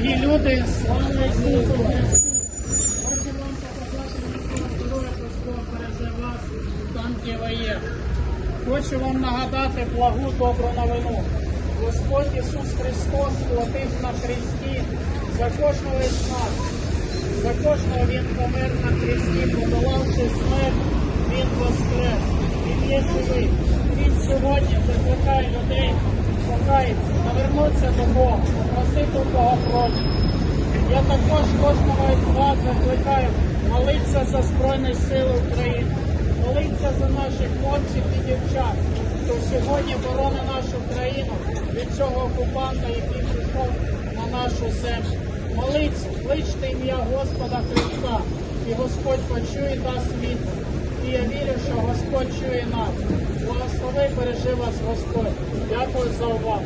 люди, слава Ісусу Христу! Хочу вам показати здоров'я Христова береже вас там, де ви є. Хочу вам нагадати благу добру новину. Господь Ісус Христос платив на хресті за кожного із нас. За кожного Він помер на хресті, подолавши смерть, Він воскрес. Він є живий. Він сьогодні закликає людей покаятися, навернутися до Бога, попросити у Бога прощення. Я також кожного із вас закликаю молитися за Збройні Сили України, молитися за наших хлопців і дівчат, хто сьогодні боронить нашу країну від цього окупанта, який прийшов на нашу землю. Моліться, кличте ім'я Господа Христа, і Господь почує дасть відповідь. І я вірю, що Господь чує нас. Благослови, бережи вас Господь. Дякую за увагу.